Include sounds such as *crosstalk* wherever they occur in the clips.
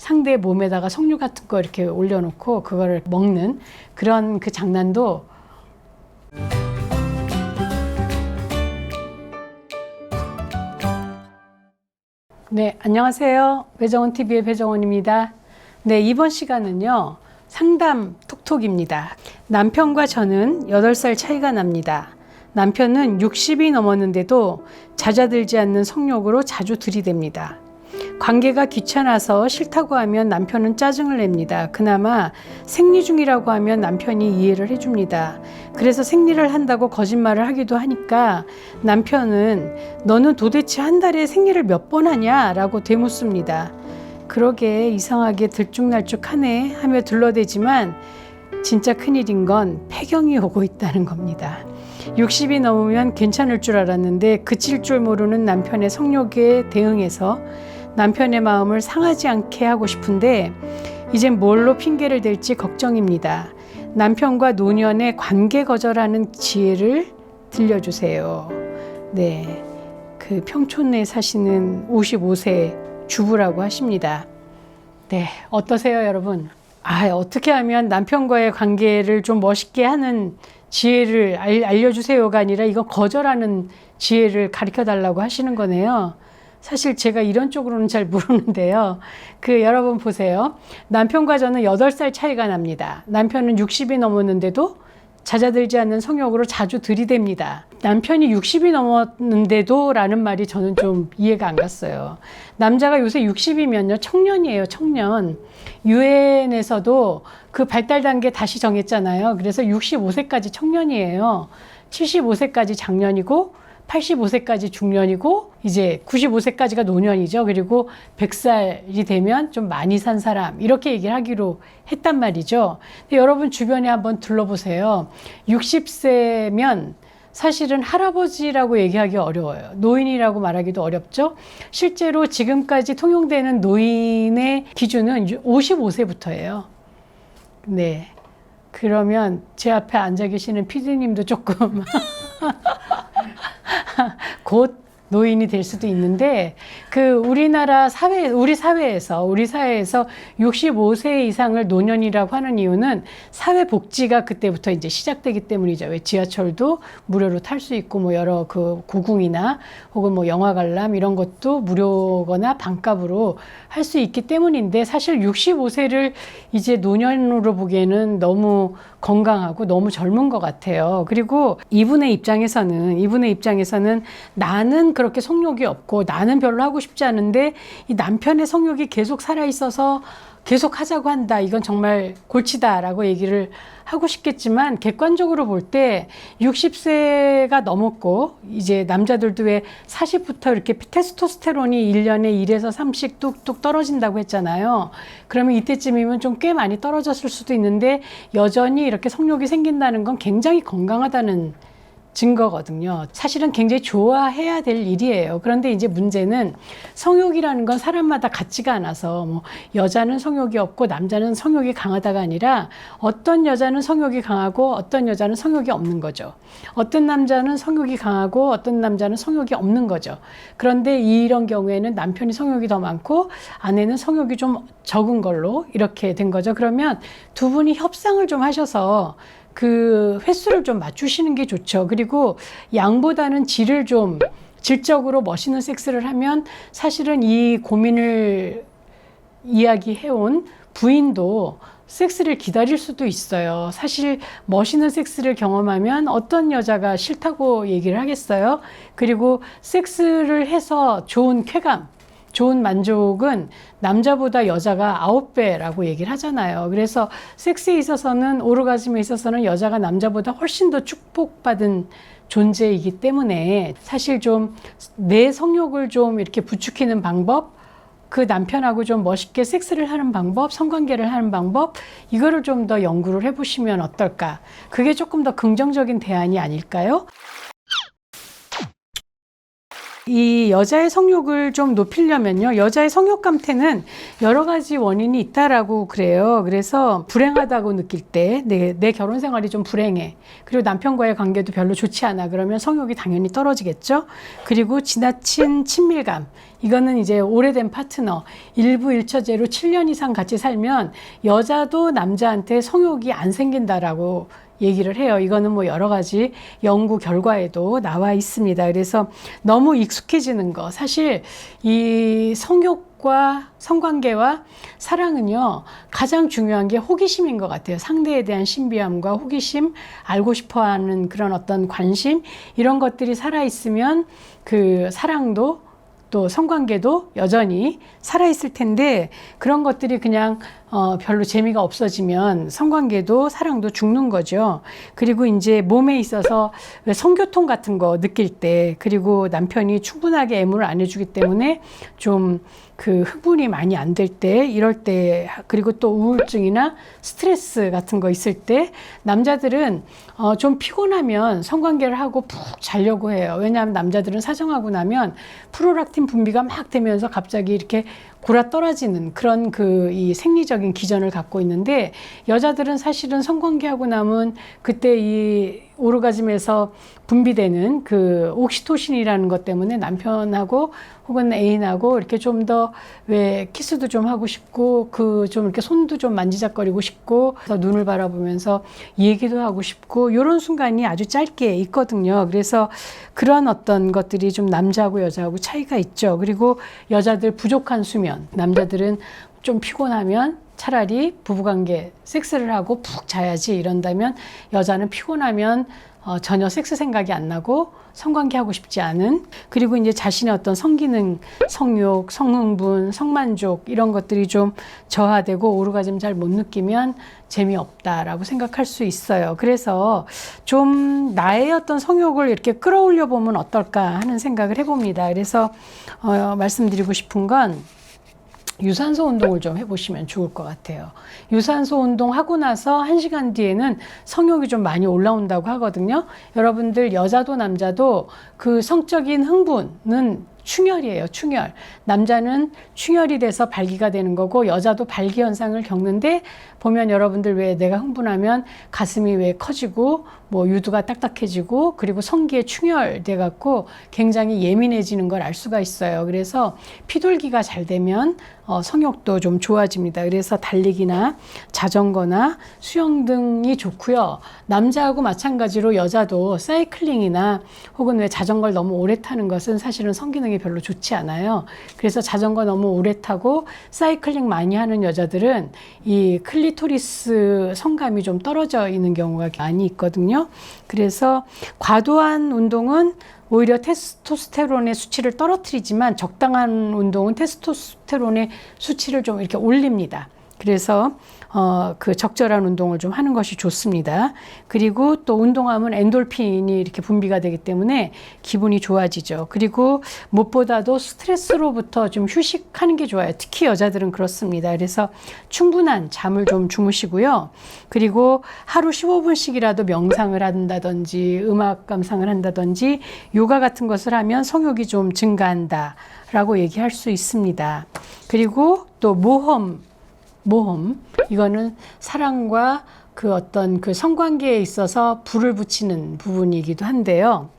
상대 몸에다가 석류 같은 거 이렇게 올려놓고 그거를 먹는 그런 그 장난도 네, 안녕하세요. 배정원 TV의 배정원입니다. 네, 이번 시간은요. 상담 톡톡입니다. 남편과 저는 8살 차이가 납니다. 남편은 60이 넘었는데도 잦아들지 않는 성욕으로 자주 들이댑니다. 관계가 귀찮아서 싫다고 하면 남편은 짜증을 냅니다. 그나마 생리 중이라고 하면 남편이 이해를 해줍니다. 그래서 생리를 한다고 거짓말을 하기도 하니까 남편은 너는 도대체 한 달에 생리를 몇 번 하냐? 라고 되묻습니다. 그러게 이상하게 들쭉날쭉하네 하며 둘러대지만 진짜 큰일인 건 폐경이 오고 있다는 겁니다. 60이 넘으면 괜찮을 줄 알았는데 그칠 줄 모르는 남편의 성욕에 대응해서 남편의 마음을 상하지 않게 하고 싶은데 이젠 뭘로 핑계를 댈지 걱정입니다. 남편과 노년의 관계 거절하는 지혜를 들려주세요. 네. 그 평촌에 사시는 55세 주부라고 하십니다. 네. 어떠세요, 여러분? 아, 어떻게 하면 남편과의 관계를 좀 멋있게 하는 지혜를 알, 알려주세요가 아니라 이거 거절하는 지혜를 가르쳐 달라고 하시는 거네요. 사실 제가 이런 쪽으로는 잘 모르는데요. 그 여러분 보세요. 남편과 저는 8살 차이가 납니다. 남편은 60이 넘었는데도 잦아들지 않는 성욕으로 자주 들이댑니다. 남편이 60이 넘었는데도 라는 말이 저는 좀 이해가 안 갔어요. 남자가 요새 60이면요, 청년이에요, 청년. 유엔에서도 그 발달 단계 다시 정했잖아요. 그래서 65세까지 청년이에요. 75세까지 장년이고, 85세까지 중년이고 이제 95세까지가 노년이죠. 그리고 100살이 되면 좀 많이 산 사람 이렇게 얘기를 하기로 했단 말이죠. 근데 여러분 주변에 한번 둘러보세요. 60세면 사실은 할아버지라고 얘기하기 어려워요. 노인이라고 말하기도 어렵죠. 실제로 지금까지 통용되는 노인의 기준은 55세부터예요. 네. 그러면 제 앞에 앉아 계시는 피디님도 조금 *laughs* Kod 노인이 될 수도 있는데 그 우리나라 사회 우리 사회에서 우리 사회에서 65세 이상을 노년이라고 하는 이유는 사회 복지가 그때부터 이제 시작되기 때문이죠. 왜 지하철도 무료로 탈 수 있고 뭐 여러 그 고궁이나 혹은 뭐 영화 관람 이런 것도 무료거나 반값으로 할 수 있기 때문인데 사실 65세를 이제 노년으로 보기에는 너무 건강하고 너무 젊은 것 같아요. 그리고 이분의 입장에서는 이분의 입장에서는 나는 그렇게 성욕이 없고 나는 별로 하고 싶지 않은데 이 남편의 성욕이 계속 살아 있어서 계속 하자고 한다. 이건 정말 골치다라고 얘기를 하고 싶겠지만 객관적으로 볼 때 60세가 넘었고 이제 남자들도 왜 40부터 이렇게 테스토스테론이 1년에 1에서 3씩 뚝뚝 떨어진다고 했잖아요. 그러면 이때쯤이면 좀 꽤 많이 떨어졌을 수도 있는데 여전히 이렇게 성욕이 생긴다는 건 굉장히 건강하다는 증거거든요. 사실은 굉장히 좋아해야 될 일이에요. 그런데 이제 문제는 성욕이라는 건 사람마다 같지가 않아서 뭐 여자는 성욕이 없고 남자는 성욕이 강하다가 아니라 어떤 여자는 성욕이 강하고 어떤 여자는 성욕이 없는 거죠. 어떤 남자는 성욕이 강하고 어떤 남자는 성욕이 없는 거죠. 그런데 이런 경우에는 남편이 성욕이 더 많고 아내는 성욕이 좀 적은 걸로 이렇게 된 거죠. 그러면 두 분이 협상을 좀 하셔서 그 횟수를 좀 맞추시는 게 좋죠. 그리고 양보다는 질을 좀 질적으로 멋있는 섹스를 하면 사실은 이 고민을 이야기해온 부인도 섹스를 기다릴 수도 있어요. 사실 멋있는 섹스를 경험하면 어떤 여자가 싫다고 얘기를 하겠어요? 그리고 섹스를 해서 좋은 쾌감, 좋은 만족은 남자보다 여자가 아홉 배라고 얘기를 하잖아요. 그래서 섹스에 있어서는 오르가즘에 있어서는 여자가 남자보다 훨씬 더 축복받은 존재이기 때문에 사실 좀 내 성욕을 좀 이렇게 부추기는 방법, 그 남편하고 좀 멋있게 섹스를 하는 방법, 성관계를 하는 방법, 이거를 좀 더 연구를 해보시면 어떨까. 그게 조금 더 긍정적인 대안이 아닐까요? 이 여자의 성욕을 좀 높이려면요. 여자의 성욕 감퇴는 여러 가지 원인이 있다라고 그래요. 그래서 불행하다고 느낄 때, 내, 내 결혼 생활이 좀 불행해. 그리고 남편과의 관계도 별로 좋지 않아. 그러면 성욕이 당연히 떨어지겠죠. 그리고 지나친 친밀감. 이거는 이제 오래된 파트너, 일부 일처제로 7년 이상 같이 살면 여자도 남자한테 성욕이 안 생긴다라고 얘기를 해요. 이거는 뭐 여러 가지 연구 결과에도 나와 있습니다. 그래서 너무 익숙해지는 거. 사실 이 성욕과 성관계와 사랑은요, 가장 중요한 게 호기심인 것 같아요. 상대에 대한 신비함과 호기심, 알고 싶어 하는 그런 어떤 관심, 이런 것들이 살아있으면 그 사랑도 또 성관계도 여전히 살아있을 텐데 그런 것들이 그냥 어, 별로 재미가 없어지면 성관계도 사랑도 죽는 거죠. 그리고 이제 몸에 있어서 왜 성교통 같은 거 느낄 때 그리고 남편이 충분하게 애무를 안 해주기 때문에 좀 그 흥분이 많이 안 될 때 이럴 때 그리고 또 우울증이나 스트레스 같은 거 있을 때 남자들은 어, 좀 피곤하면 성관계를 하고 푹 자려고 해요. 왜냐하면 남자들은 사정하고 나면 프로락틴 분비가 막 되면서 갑자기 이렇게 골아 떨어지는 그런 그 이 생리적인 기전을 갖고 있는데 여자들은 사실은 성관계하고 나면 그때 이 오르가즘에서 분비되는 그 옥시토신이라는 것 때문에 남편하고 혹은 애인하고 이렇게 좀 더 왜 키스도 좀 하고 싶고 그 좀 이렇게 손도 좀 만지작거리고 싶고 눈을 바라보면서 얘기도 하고 싶고 이런 순간이 아주 짧게 있거든요. 그래서 그런 어떤 것들이 좀 남자하고 여자하고 차이가 있죠. 그리고 여자들 부족한 수면, 남자들은 좀 피곤하면 차라리 부부관계 섹스를 하고 푹 자야지 이런다면 여자는 피곤하면 어, 전혀 섹스 생각이 안 나고 성관계 하고 싶지 않은 그리고 이제 자신의 어떤 성기능, 성욕, 성흥분, 성만족 이런 것들이 좀 저하되고 오르가즘 잘 못 느끼면 재미없다라고 생각할 수 있어요. 그래서 좀 나의 어떤 성욕을 이렇게 끌어올려 보면 어떨까 하는 생각을 해봅니다. 그래서 어, 말씀드리고 싶은 건 유산소 운동을 좀 해보시면 좋을 것 같아요. 유산소 운동 하고 나서 한 시간 뒤에는 성욕이 좀 많이 올라온다고 하거든요. 여러분들 여자도 남자도 그 성적인 흥분은 충혈이에요, 충혈. 남자는 충혈이 돼서 발기가 되는 거고 여자도 발기 현상을 겪는데 보면 여러분들 왜 내가 흥분하면 가슴이 왜 커지고 뭐 유두가 딱딱해지고 그리고 성기에 충혈돼 갖고 굉장히 예민해지는 걸 알 수가 있어요. 그래서 피돌기가 잘 되면 어, 성욕도 좀 좋아집니다. 그래서 달리기나 자전거나 수영 등이 좋고요. 남자하고 마찬가지로 여자도 사이클링이나 혹은 왜 자전거를 너무 오래 타는 것은 사실은 성기능 이 별로 좋지 않아요. 그래서 자전거 너무 오래 타고 사이클링 많이 하는 여자들은 이 클리토리스 성감이 좀 떨어져 있는 경우가 많이 있거든요. 그래서 과도한 운동은 오히려 테스토스테론의 수치를 떨어뜨리지만 적당한 운동은 테스토스테론의 수치를 좀 이렇게 올립니다. 그래서 어, 그 적절한 운동을 좀 하는 것이 좋습니다. 그리고 또 운동하면 엔돌핀이 이렇게 분비가 되기 때문에 기분이 좋아지죠. 그리고 무엇보다도 스트레스로부터 좀 휴식하는 게 좋아요. 특히 여자들은 그렇습니다. 그래서 충분한 잠을 좀 주무시고요. 그리고 하루 15분씩이라도 명상을 한다든지 음악 감상을 한다든지 요가 같은 것을 하면 성욕이 좀 증가한다. 라고 얘기할 수 있습니다. 그리고 또 모험 모험 이거는 사랑과 그 어떤 그 성관계에 있어서 불을 붙이는 부분이기도 한데요.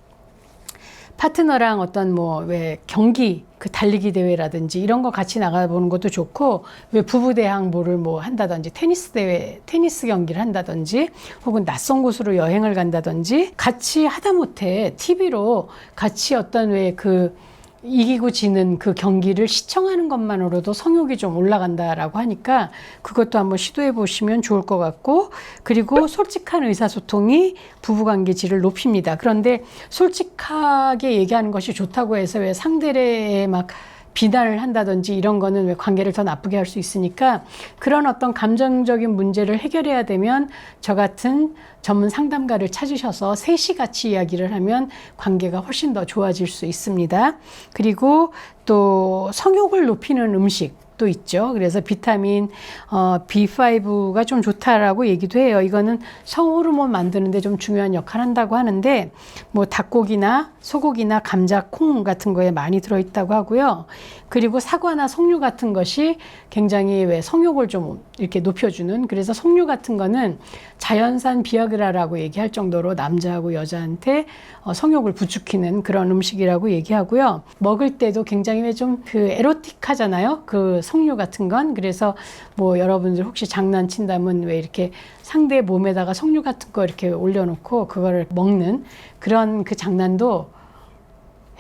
파트너랑 어떤 뭐 왜 경기 그 달리기 대회라든지 이런 거 같이 나가보는 것도 좋고 왜 부부 대항보를 뭐 한다든지 테니스 대회 테니스 경기를 한다든지 혹은 낯선 곳으로 여행을 간다든지 같이 하다못해 TV로 같이 어떤 왜그 이기고 지는 그 경기를 시청하는 것만으로도 성욕이 좀 올라간다라고 하니까 그것도 한번 시도해 보시면 좋을 것 같고 그리고 솔직한 의사소통이 부부관계 질을 높입니다. 그런데 솔직하게 얘기하는 것이 좋다고 해서 왜 상대에 막 비난을 한다든지 이런 거는 왜 관계를 더 나쁘게 할 수 있으니까 그런 어떤 감정적인 문제를 해결해야 되면 저 같은 전문 상담가를 찾으셔서 셋이 같이 이야기를 하면 관계가 훨씬 더 좋아질 수 있습니다. 그리고 또 성욕을 높이는 음식 맛도 있죠. 그래서 비타민 어, B5가 좀 좋다라고 얘기도 해요. 이거는 성호르몬 만드는데 좀 중요한 역할을 한다고 하는데 뭐 닭고기나 소고기나 감자, 콩 같은 거에 많이 들어있다고 하고요. 그리고 사과나 석류 같은 것이 굉장히 왜 성욕을 좀 이렇게 높여주는 그래서 석류 같은 거는 자연산 비아그라라고 얘기할 정도로 남자하고 여자한테 어, 성욕을 부추기는 그런 음식이라고 얘기하고요. 먹을 때도 굉장히 좀 그 에로틱하잖아요. 그 석류 같은 건 그래서 뭐 여러분들 혹시 장난친다면 왜 이렇게 상대 몸에다가 석류 같은 거 이렇게 올려놓고 그거를 먹는 그런 그 장난도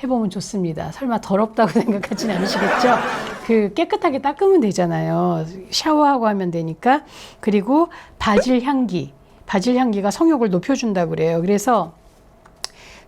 해보면 좋습니다. 설마 더럽다고 *laughs* 생각하진 않으시겠죠? 그 깨끗하게 닦으면 되잖아요. 샤워하고 하면 되니까. 그리고 바질 향기. 바질 향기가 성욕을 높여준다고 그래요. 그래서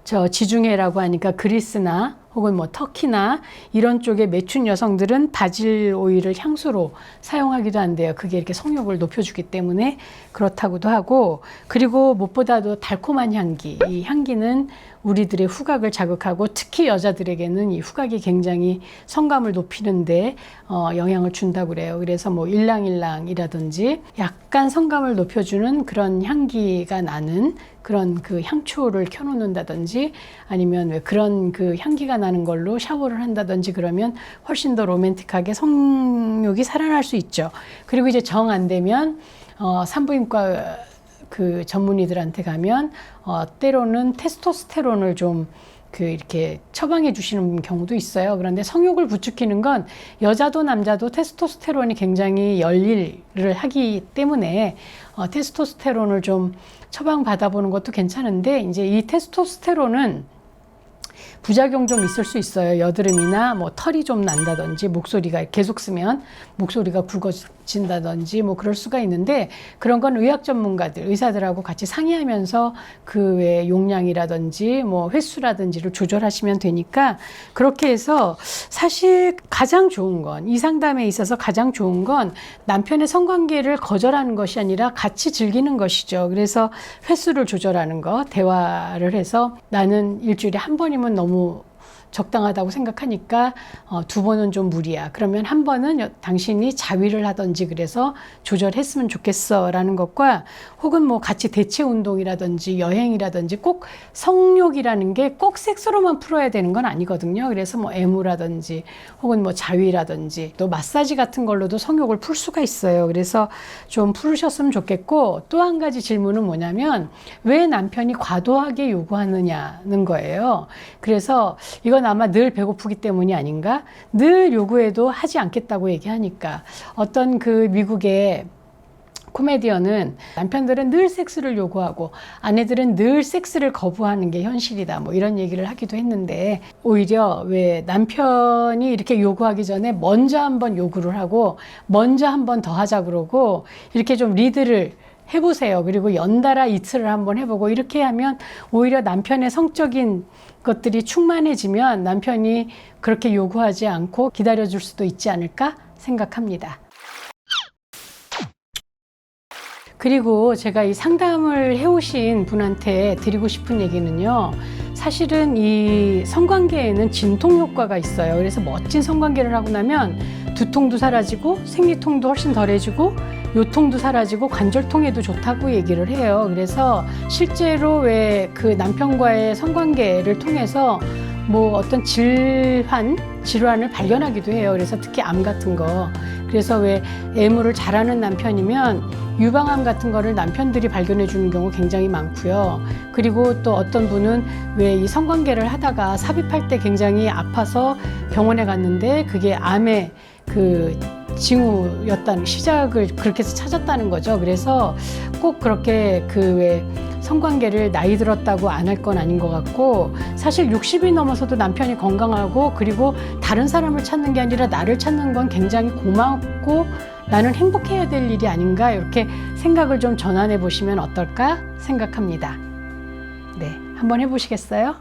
저 지중해라고 하니까 그리스나 혹은 뭐 터키나 이런 쪽에 매춘 여성들은 바질 오일을 향수로 사용하기도 한대요. 그게 이렇게 성욕을 높여주기 때문에 그렇다고도 하고 그리고 무엇보다도 달콤한 향기. 이 향기는 우리들의 후각을 자극하고 특히 여자들에게는 이 후각이 굉장히 성감을 높이는데 어, 영향을 준다고 그래요. 그래서 뭐 일랑일랑이라든지 약간 성감을 높여주는 그런 향기가 나는 그런 그 향초를 켜놓는다든지 아니면 왜 그런 그 향기가 나는 걸로 샤워를 한다든지 그러면 훨씬 더 로맨틱하게 성욕이 살아날 수 있죠. 그리고 이제 정 안 되면 어, 산부인과 그 전문의들한테 가면 어, 때로는 테스토스테론을 좀그 이렇게 처방해 주시는 경우도 있어요. 그런데 성욕을 부추기는 건 여자도 남자도 테스토스테론이 굉장히 열일을 하기 때문에 어, 테스토스테론을 좀 처방 받아보는 것도 괜찮은데 이제 이 테스토스테론은 부작용 좀 있을 수 있어요. 여드름이나 뭐 털이 좀 난다든지 목소리가 계속 쓰면 목소리가 굵어진다든지 뭐 그럴 수가 있는데 그런 건 의학 전문가들, 의사들하고 같이 상의하면서 그 외 용량이라든지 뭐 횟수라든지를 조절하시면 되니까 그렇게 해서 사실 가장 좋은 건 이 상담에 있어서 가장 좋은 건 남편의 성관계를 거절하는 것이 아니라 같이 즐기는 것이죠. 그래서 횟수를 조절하는 거, 대화를 해서 나는 일주일에 한 번이면 너무 Oh. 적당하다고 생각하니까 어, 두 번은 좀 무리야. 그러면 한 번은 여, 당신이 자위를 하든지 그래서 조절했으면 좋겠어라는 것과 혹은 뭐 같이 대체 운동이라든지 여행이라든지 꼭 성욕이라는 게 꼭 섹스로만 풀어야 되는 건 아니거든요. 그래서 뭐 애무라든지 혹은 뭐 자위라든지 또 마사지 같은 걸로도 성욕을 풀 수가 있어요. 그래서 좀 풀으셨으면 좋겠고 또 한 가지 질문은 뭐냐면 왜 남편이 과도하게 요구하느냐는 거예요. 그래서 이건 아마 늘 배고프기 때문이 아닌가? 늘 요구해도 하지 않겠다고 얘기하니까 어떤 그 미국의 코미디언은 남편들은 늘 섹스를 요구하고 아내들은 늘 섹스를 거부하는 게 현실이다. 뭐 이런 얘기를 하기도 했는데 오히려 왜 남편이 이렇게 요구하기 전에 먼저 한번 요구를 하고 먼저 한번 더 하자 그러고 이렇게 좀 리드를 해보세요. 그리고 연달아 이틀을 한번 해보고 이렇게 하면 오히려 남편의 성적인 것들이 충만해지면 남편이 그렇게 요구하지 않고 기다려줄 수도 있지 않을까 생각합니다. 그리고 제가 이 상담을 해오신 분한테 드리고 싶은 얘기는요. 사실은 이 성관계에는 진통 효과가 있어요. 그래서 멋진 성관계를 하고 나면 두통도 사라지고 생리통도 훨씬 덜해지고 요통도 사라지고 관절통에도 좋다고 얘기를 해요. 그래서 실제로 왜 그 남편과의 성관계를 통해서 뭐 어떤 질환, 질환을 발견하기도 해요. 그래서 특히 암 같은 거. 그래서 왜 애무를 잘하는 남편이면 유방암 같은 거를 남편들이 발견해 주는 경우 굉장히 많고요. 그리고 또 어떤 분은 왜 이 성관계를 하다가 삽입할 때 굉장히 아파서 병원에 갔는데 그게 암의 그 징후였다는 시작을 그렇게 해서 찾았다는 거죠. 그래서 꼭 그렇게 그왜 성관계를 나이 들었다고 안 할 건 아닌 것 같고 사실 60이 넘어서도 남편이 건강하고 그리고 다른 사람을 찾는 게 아니라 나를 찾는 건 굉장히 고맙고 나는 행복해야 될 일이 아닌가 이렇게 생각을 좀 전환해 보시면 어떨까 생각합니다. 네, 한번 해보시겠어요?